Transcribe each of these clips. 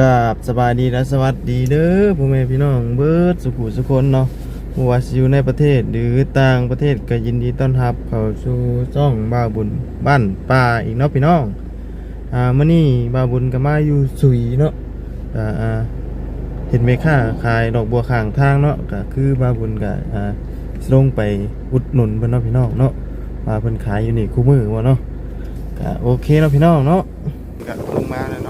กราบสบายดีและสวัสดีเด้อพ่อแม่พี่น้องเบิร์ดสุขุสุคนเนาะว่าอยู่ในประเทศหรือต่างประเทศก็ยินดีต้อนรับเข้าสู่ช่องบ้าบุญบ้านป่าอีกเนาะพี่น้องอ่ามื้อนี้บ้าบุญก็มาอยู่สุยเนาะก็อ่าเห็นไหมค่าขายดอกบัวข้างทางเนาะก็คือบ้าบุญก็อ่าสิลงไปอุดหนุนเพิ่นเนาะพี่น้องเนาะว่าเพิ่นขายอยู่นี่คู่มือว่าเนาะก็โอเคเนาะพี่น้องเนาะก็ลงมาแล้วเนาะ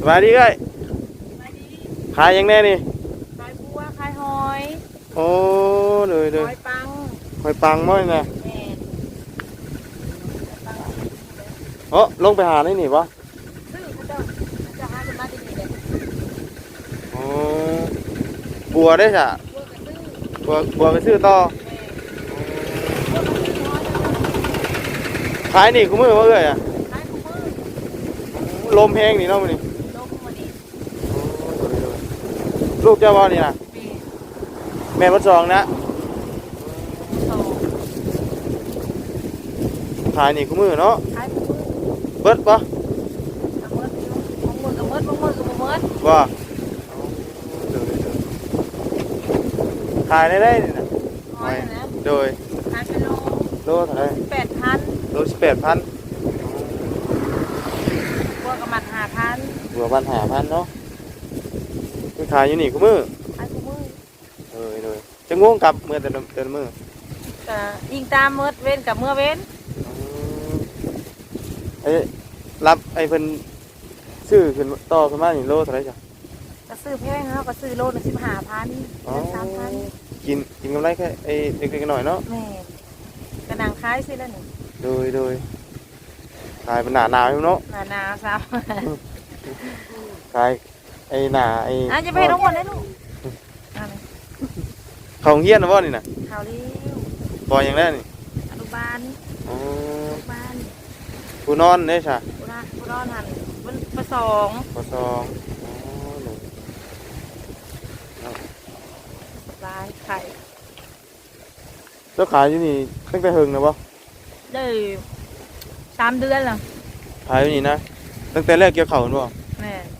สบายดีเอ้ยขายยังแน่นี่ขายบัวขายหอยโอ้เลยหเลยอยปังหอยปังมั้ยนะแม่นเอ้อลงไปหาได้นี่ปะซื้อเขาเจ้าจะหาจะมาที่นี่เลยโอ้บัวได้จ้ะบัวกระซื้อบัวบัวไปซื้อต่อแม่บัวกระซื้อน้อยขายนี่กูมือว่าเอ้ยอะขายของมือลมแห้งนี่เนาะมันนี่ ลงมานี่ ลูกเจ้าบ่นี่นะแม่แม่วัดซองนะสองขายนี่กูมือเนาะขายของมือเบิดปะกระเมิดอยู่ของมือกระเมิดของมือกระเมิดว่าขายได้ได้นี่นะหอยนะโดยขายเป็นโลโลเท่าไหร่แปดพันโลสิบแปดพันบัวกระมัดห้าพันบัวพันหาพันเนาะ คือขายอยู่นี่กูมือขายของมือเออเลยจะง่วงกลับเมื่อแต่ละแต่ละมือก็ยิงตามเมิดเว้นกับเมื่อเว้นไอ้รับไอ้เพิ่นซื้อขึ้นต่อขึ้นมานี่โลเท่าไหร่จ้ะก็ซื้อแพงเขาก็ซื้อโลละสิบห้าพันอ๋อสามพันกินกินกำไรแค่ไอ้เล็กๆหน่อยๆเนาะแม่กระนังคล้ายสิแล้วหนึ่งโดยโดยขายเป็นหนาหนาวอยู่เนาะหนาหนาวซ้ขาย ไอ้หนาไอ้ำอะจะไปให้น้องคนได้ลูกเอาเลยเขาเฮียนนะบ่นี่น่ะข่าวเลี้ยวบ่อย่างแรกนี่อนุบาลอ๋ออนุบาลผู้นอนเด้จ้ะกุระกุรอนหันวันประสองปสองอ๋อหนูลายไข่เจ้าขายอยู่นี่ตั้งแต่เฮิงนะบ่ได้สามเดือนแล้วขายอยู่นี่นะตั้งแต่แรกเกี่ยวข้าวมันบ่แม่อ๋อ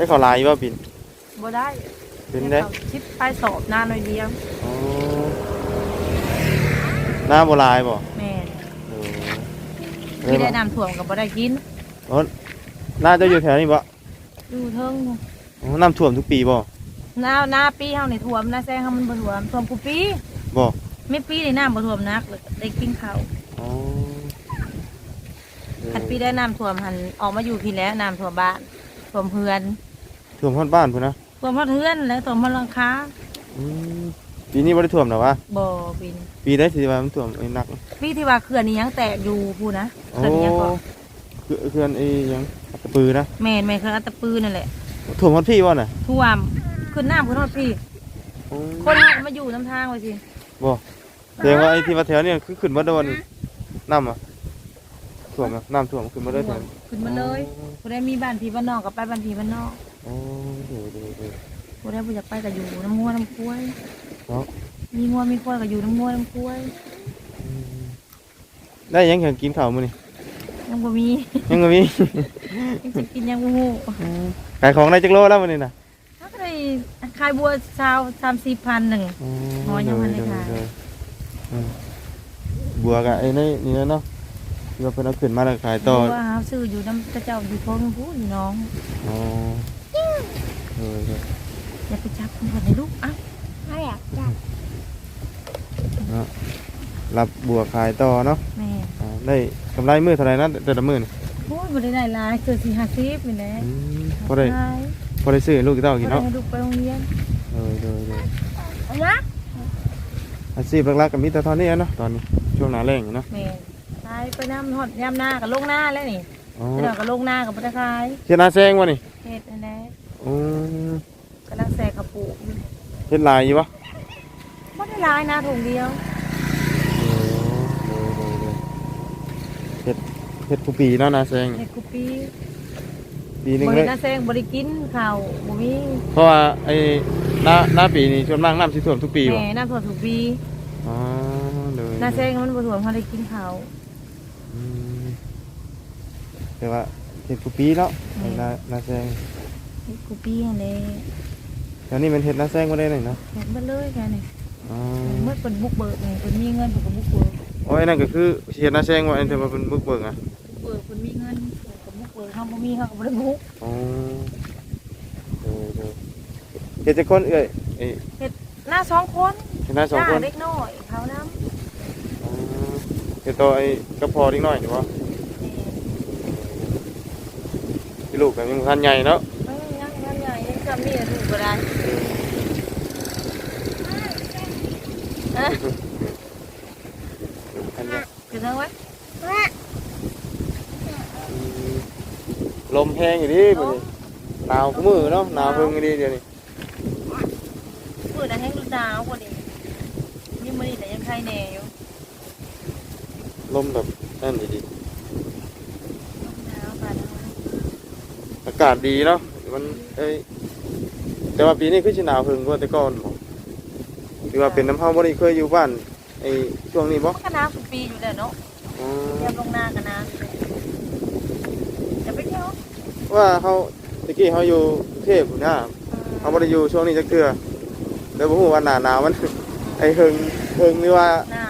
ได้ข้าวหลายอยู่บ่ปิ่นบ่ได้เป็นได้อาชิปไปสอบนานหน่อยเดียวอ๋อหน้าโบราณบ่แม่เออที่ได้นำถ่วมกับบ่ได้กินอ๋อน่าจะอยู่แถวนี้บ่อยู่เทิงอ๋อน้ำท่วมทุกปีบ่หน้าหน้าปีเฮานี่ถ่วมหน้าแซงเฮามันบ่ถ่วมถ่วมกูปีบ่ไม่ปีนี่น้ำบ่ถ่วมนักเลยได้กินข้าวอ๋อเออคันปีได้น้ำท่วมหันออกมาอยู่พี่แล้วน้ำท่วมบ้านท่วมเฮือน ท่วมฮอดบ้านพุ่นนะท่วมฮอดเฮือนแล้วท่วมฮอดหลังคาอืมปีนี้บ่ได้ท่วมหรอวะบ่ปีนปีได้สิว่ามันท่วมไอ้หนักปีที่ว่าเขื่อนนี่ยังแตกอยู่พูนะโอ้เขื่อนนี่ยังก็คือเคือนไอ้หยังตะปือนะแม่นแม่นเขื่อนอัตตปือนั่นแหละท่วมฮอดพี่บ่น่ะท่วมขึ้นน้ำขึ้นฮอดพี่ โอ้คนหันมาอยู่น้ำทางไว้สิบ่แสดงว่าไอ้ที่ว่าแถวนี้คือขึ้นบ่โดนน้ำอะ ท่วมอะน้ำท่วมขึ้นบ่ได้แถวนี้ขึ้นมาเลยผู้ใดมีบ้านพี่บ้านนอกก็ไปบ้านพี่บ้านนอกโอ้ดูดูดูผู้ใดบ่อยากไปก็อยู่น้ำงัวน้ำกล้วยเนาะมีงัวมีควายก็อยู่น้ำงัวน้ำกล้วยอืมได้หยังแข่งกินข้าวมื้อนี้ยังบ่มียังบ่มียังสิกินยังบ่ฮู้ขายของได้จักโลแล้วมื้อนี้น่ะถ้าก็ได้ขายบัวชาว30,000นึงอ๋อยังไม่ได้ขายเออเออบัวกับไอ้นี่นี่เนาะ ที่ว่าเพิ่นเอาขึ้นมาแล้วขายต่อบัวหาซื้ออยู่น้ำเจ้าอยู่โพนผู้อยู่น้องอ๋อเออเอออย่าไปจับมันก่อนเลยลูกอ้าวไม่อยากจับเนาะรับบัวขายต่อเนาะแม่อ่าได้กำไรมื้อเท่าไหร่นะแต่ละมื้อนี่โอ้ยบ่ได้ได้หลายเกิดสี่ห้าสิบนี่แหละอืมพอได้ขายพอได้ซื้อให้ลูกเต้าบ่กินได้เนาะให้ลูกไปโรงเรียนเออเออเออเอาวะอาชีพหลักๆก็มีแต่เท่านี้เนาะตอนนี้ช่วงหน้าแล้งอยู่เนาะแม่ขายไปน้ำหอดยามหน้ากับลงหน้าแล้วนี่อ๋อเดี๋ยวกับลงหน้ากับบ่ได้ขายเฮ็ดนาแซงบ่นี่เฮ็ดนั่นแหละอืมกำลังแสกกระปุกอยู่เฮ็ดลายอยู่บ่บ่ได้หลายนะถุงเดียวเออเออเออเฮ็ดเฮ็ดผู้ปีเนาะนาแซงเฮ็ดกุปีปีหนึงบ่เลเฮ็ยดน้าแซงบ่ได้กินข้าวบ่มีเพราะว่าไอ้หน้าหน้าปีนี้ส่วนมากน้ำสิท่วมทุกปีบ่แม่น้ำท่วมทุกปีอ๋อเลยน้าแซงมันบ่ท่วมเฮาได้กินข้าวอืม แต่ว่าเฮ็ดกูปีเนาะเฮ็ดนานาแซงกูปี้อันนี้แล้วนี่มันเฮ็ดนาแซงบ่ได้เลยเนาะเห็นมาเลยกันนี่อ๋อเมื่อเป็นบุกเบิกไงเป็นมีเงินเป็นบุกเบิกโอ้ยนั่นก็คือเฮ็ดนาแซงว่าอันเทว่าเป็นบึกเบิกอะเบิกเป็นมีเงินเป็นบุกเบิกเขาบ่มีเขาก็บ่ได้บุกอ๋อเออเออเฮ็ดจักคนเอ้ยเอ้ยหน้าสองคนเฮ็ดนาสองคนเล็กน้อยเขาน้อ๋อ เฮ็ดต่อไอ้กระพอนิดหน่อยนี่บ่ำพี่ลูกก็ยังบ่ทันใหญ่เนาะเอ้ยยังยังใหญ่ยังจำมีถูกก็ได้เอ๊ะทันใหญ่คือทั้งไว้ว่าอืมลมแห้งอยู่ดิมื้อนี้หนาวกูมือเนาะหนาวเพิ่งอยู่ดิเดี๋ยวนี้มือน่ะแห้งลูกดาวพอดีนี่มื้อนี้แต่ยังไข่แน่อยู่ ลมแบบนั่นดีดาวค่ะๆอากาศดีเนาะมันเอ้ยแต่ว่าปีนี้คือสิหนาวเพิ่งกว่าแต่ก่อนบ่หรือว่าเป็นน้ำเฮาบ่ได้เคยอยู่บ้านไอ้ช่วงนี้บ่มันก็น้ำสุดปีอยู่แล้วเนาะอ๋อเตรียมลงหน้ากันน้ำจะไปเที่ยวว่าเฮาตะกี้เฮาอยู่กรุงเทพพุ่นน่ะเฮาบ่ได้อยู่ช่วงนี้จักเทื่อแล้วบ่ฮู้ว่าหน้าหนาวมันไอ้เฮิงเฮิงหรือว่าหนาว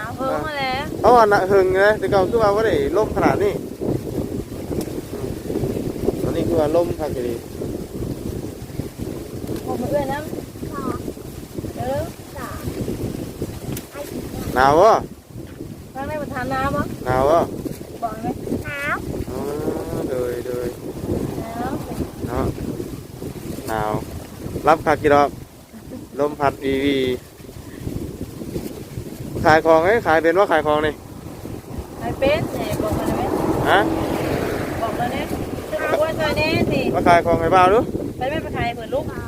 เพิ่มมาแล้วเอาว่าหน้าเฮิงนะแต่เก่าคือว่าบ่ได้ลมขนาดนี้ตอนนี้คือว่าลมคักอีหลีผมมาเอื้อนน้สองำเออสามไอ้หนาวบ่ทางในประธานน้ำมั้งหนาวบ่บอกไหมสามอ๋อเดยเดยน้ำเนาะหนาวรับคักกี่ดอกลมพัดวีวี ขายของไอ้ยขายเป็นว่าขายของนี่ไอเป็นเนี่ยบอกมาเลยไหมฮะบอกมาเนี่ยจะบอกว่าตัวนี้สิมาขายของให้บ้าวดูไปไม่ไปขายเปิดลูกสอง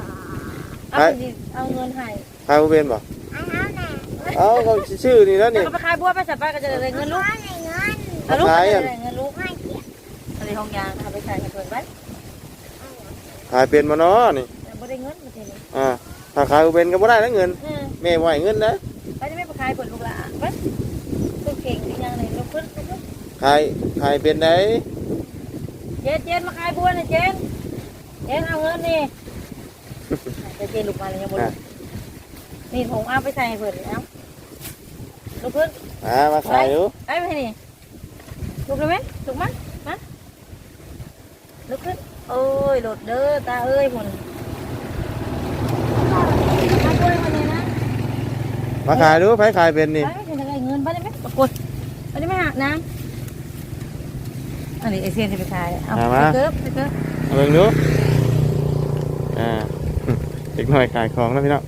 เอาสิเอาเงินให้ขายบ่เป็นบ่อันนั้นน่ะเอาเขาชื่อนี่แล้วแล้วนี่ก็ไปขายบัวไปสับปะก็จะได้เงินลูกว่าในเงินเอาลูกขายก็อะจะได้เงินลูกไม่เกี่ยวอะไรห้องยางเอาไปขายกันเปิดไว้ขายเป็นบ่เนาะนี่แต่ไม่ได้เงินมาทีนี้อ่าถ้าขายบ่เป็นก็บ่ได้แล้วเงินอืมแม่บ่ให้เงินนะ ไปจะไม่ไปขายเปิดลูกละไปลูกเก่งที่ยังเลยลูกขึ้นลูกขึ้นขายขายเป็นได้เจนเจนมาขายบัวนะเจนเจนเอาเงินนี่แต่เจนลูกมาเลยยังบ่ลูกนี่ผมเอาไปใส่เปิดแล้วลูกขึ้นอ่ามาขายอยู่ไปไปนี่ลุกเลยไหมลุกมั้ยมาลุกขึ้นโอ้ยโหลดเด้อตาเอ้ยหมดมาด้วยมาเลยนะ มาขายดูไผขายเป็นไปนี่ไม่ถึงจะได้เงินไปได้ไหมปรากฏไปได้ไหมหักน้ำอันนี้ไอเซียนจะไปขายเอาไปเกิบไปเกิบเอาเบิ่งดูอ่าเด็กน้อยขายของนะพี่น้อง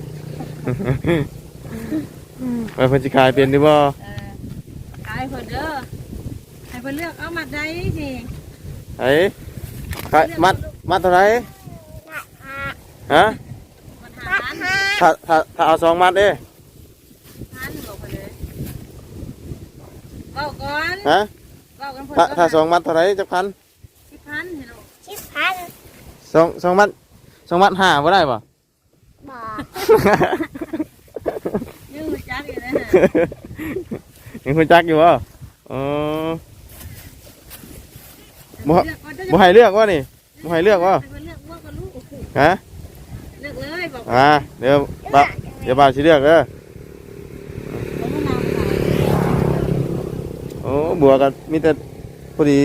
ว่าเพิ่นสิขายเป็นหรือบ่เออขายเพิ่นเด้อให้เพิ่นเลือกเอามัดใดสิไอ้ขายมัดมัดเท่าไหร่นะฮะฮะมันหาล้านถ้าถ้าถ้าเอาสองมัดเด้ พันบอกไปเลย เว้าก่อนฮะเว้ากันเพิ่นถ้าก็ถ้าสองมัดเท่าไหร่จักพันสิบพันเห็นหรอชิบพันสองสองมัดสองมัดห้าบ่ได้ป่ะบอกยืดจักอยู่นะยังคุณจักอยู่บ่อ๋อบ่บ่ให้เลือกว่านี่ บ่ให้เลือกว่าเลือกว่ากับลูกฮะเลือกเลยบอกอ่าเดี๋ยวบ่าวเดี๋ยวบ่าวสิเลือกเด้อ ผมก็นำขาย โอ้ บัวก็มีแต่พอดี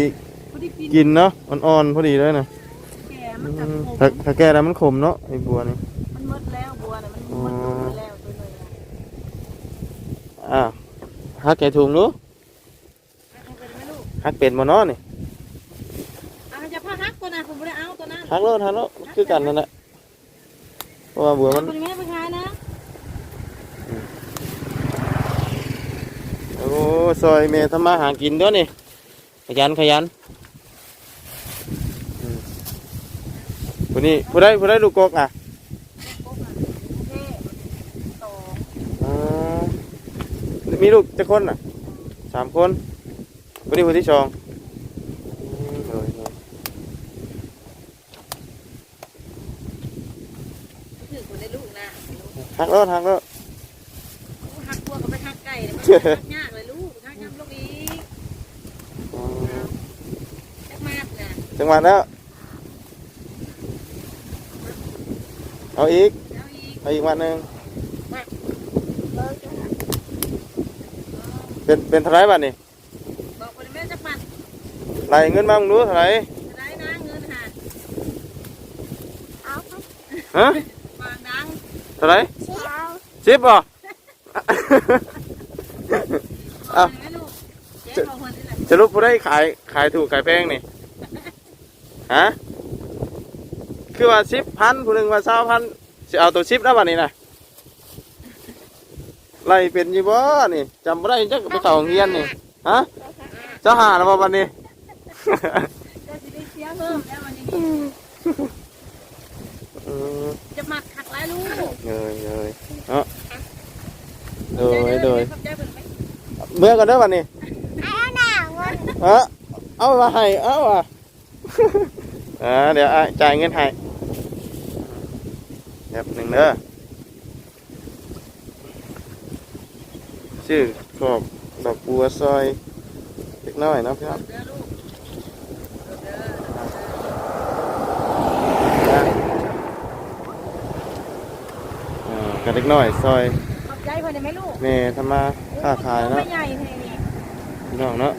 พอดีกินกินเนาะอ่อนๆพอดีเลยนะแก่มันกับผมถ้าถ้าแก่แล้วมันขมเนาะไอ้บัวนี่มันหมดแล้วบัวน่ะมันหมดลงไปแล้วตัวหนึงอะอ่าฮักแก่ถุงดูเอาไปเลยลูกฮักเป็นบ่เนาะนี่เอาจะพาฮักตัวนั้นผมไม่ได้เอาตัวนั้นฮักโลดฮักโลดคือกันนั่นแหละเพราะว่าบัวมันตัวนี้ไปขายนะ โอ้ซอยเมทำมาหากินด้วยนี่ ขยันขยันอืมผู้นี้ผู้ใดผู้ใดลูกกกอะเท่สองอ๋อมีลูกจะคนอะสามคนผู้นี้ผู้ที่สองอืมโดยโดยถือคนได้ลูกนะฮักโลดฮักโลดฮักบัวก็ไปฮักไก่เลยมันฮักยากเลยลูกฮักยำลูกอีก อ๋อ จักมากนะจังหวัดแล้วเอาอีกเอาอีก เอาอีกวันหนึ่งเบิกเป็นเป็นเท่าไหรบ้านนี่บอกคนแม่จะปัดไล่เงินมามึงดูเท่าไหรจะได้นะเงินหาเอาไปฮะวางดังเท่าไหรเชียวสิบบ่เอาไหมลูกเจ๊บอกคนนี่แหละจะรู้ผู้ได้ขายขายถูกขายแพงนี่ ฮะคือว่าสิบพันผู้หนึ่งว่าเศร้าพันจะเอาตัวสิบแล้ววันนี้นะไล่เป็นอยี่บ่นี่จำไม่ได้จักไปเข้าโรงเรียนนี่ฮะเจ้าหาแล้วบ่วันนี้จะสิได้เสียเพิ่มแล้ววันนี้อืมจะหมัดขักหลายลูกเลยเลยเนาะโดยโดยขอบใจเพิ่นไหมเมื่อกันเด้อวันนี้เอาหน่าเงินฮะเอามาให้เอาอะ อ่าเดี๋ยวอะจ่ายเงินให้เดี๋ยวหนึ่งเด้อชื่อขอบดอกบัวซอยเล็กน้อยเนาะพี่น้องเด้อลูกเด้อนะอ่ากันเล็กน้อยซอยขอบใจเพิ่นได้ไหมลูกแม่ทำมาค้าขายเนาะเนาะไม่ใหญ่แท้นี่พี่น้องเนาะ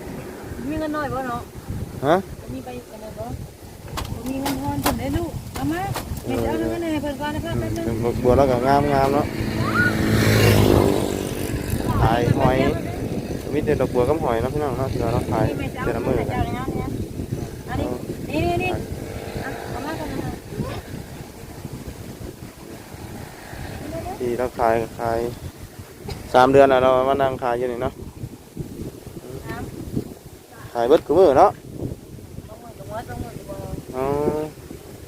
มีเงินน้อยบ่เนาะฮะมีไปกันเลยบ่ มีเงินทอนเพิ่นได้ลูก เอามาเดี๋ยวเอาเงินให้เพิ่นก่อนนะครับแป๊บนึงดอกบัวแล้วก็งามงามๆเนาะขายหอยมีแต่ดอกบัวกับหอยเนาะพี่น้องเนาะที่เราเนาะขายนี่แม่เจ้าแต่ละมือแม่กันเจ้าเนี่ยเนี่ยอันนี้นี่นี่นี่อะเอามากันนะที่เราขายขายสามเดือนแล้วเรามานั่งขายอยู่นี่เนาะน้ำขายเบิดกูมือเนาะ ออ๋อ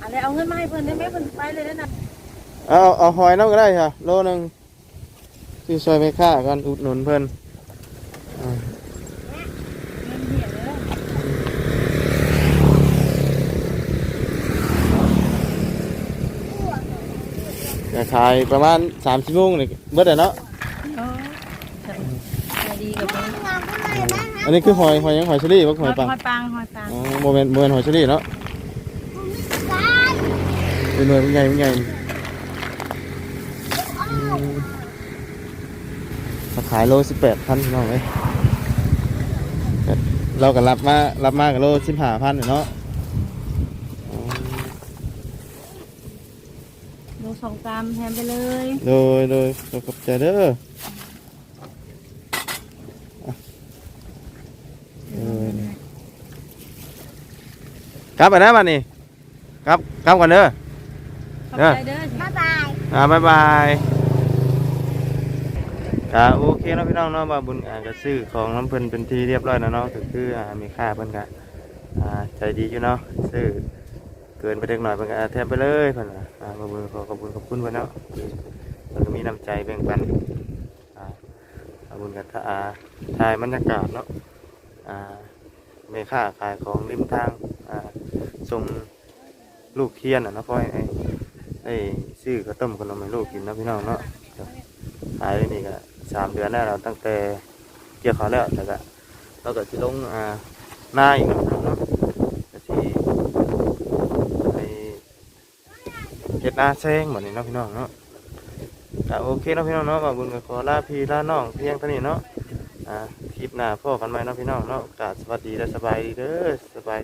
อะไรเอาเงินมาให้เพิ่นได้ไหมเพิ่นไปเลยนะเอาเอาหอยน้ำก็ได้ค่ะ โลหนึงที่ซอยไปค่ากันอุดหนุนเพิ่นอ่า เงินเหียเลย จะขายประมาณสามชั่วโมงนี่เบิดเลยเนาะ เออใจดีกับมึงงานก็มาได้นะอันนี้คือหอยหอยหยังหอยเชอรี่บ่หอยปังหอยปังหอยปังอ๋อโมเมนต์โมเมนต์หอยเชอรี่เนาะการเป็น หน่วยเป็นไงเป็นไงอืมมาขายโลสิบแปดพันพี่น้องเลยเราก็รับมารับมากับโลสิบห้าพันเนาะอ๋อดูสองตามแทนไปเลยโดยโดยขอบใจเด้ออะเออนี่กลับไปนะบัดนี้กลับกลับก่อนเด้อขอบใจ เด้อบ๊ายบายอ่าบ๊ายบายอ่าโอเคเนาะพี่น้องเนาะว่าบุญอ่าก็ซื้อของน้ำเพิ่นเป็นที่เรียบร้อยแล้วเนาะก็คืออ่ามีค่าเพิ่นก็อ่าใจดีอยู่เนาะซื้อเกินไปเล็กหน่อยเพิ่นก็อ่าแทบไปเลยเพิ่นว่าอ่ามาบุญขอขอบคุณขอบคุณเพิ่นเนาะเพิ่นก็มีน้ำใจแบ่งปันอ่ามาบุญกับอ่าถ่ายบรรยากาศเนาะอ่าแม่ค้าขายของริมทางอ่าส่งลูกเคียนอะเนาะพ่อให้ ไอ้ซื้อข้าวต้มขนมให้ลูกกินนะพี่น้องเนาะขายนี่ก็สามเดือนแล้วเราตั้งแต่เกี่ยวเขาแล้วแต่ก็เราก็สิลงอ่าหน้าอีกนาะพี่น้องเนาะก็สิไปเฮ็ดหน้าแซงเหมือนนี้นะพี่น้องเนาะก็โอเคนะพี่น้องเนาะว่าบุญก็ขอลาพี่ลาน้องเพียงเท่านี้เนาะอ่าคลิปหน้าพ่อกันไหมนะพี่น้องเนาะกาสวัสดีและสบายดีเด้อสบาย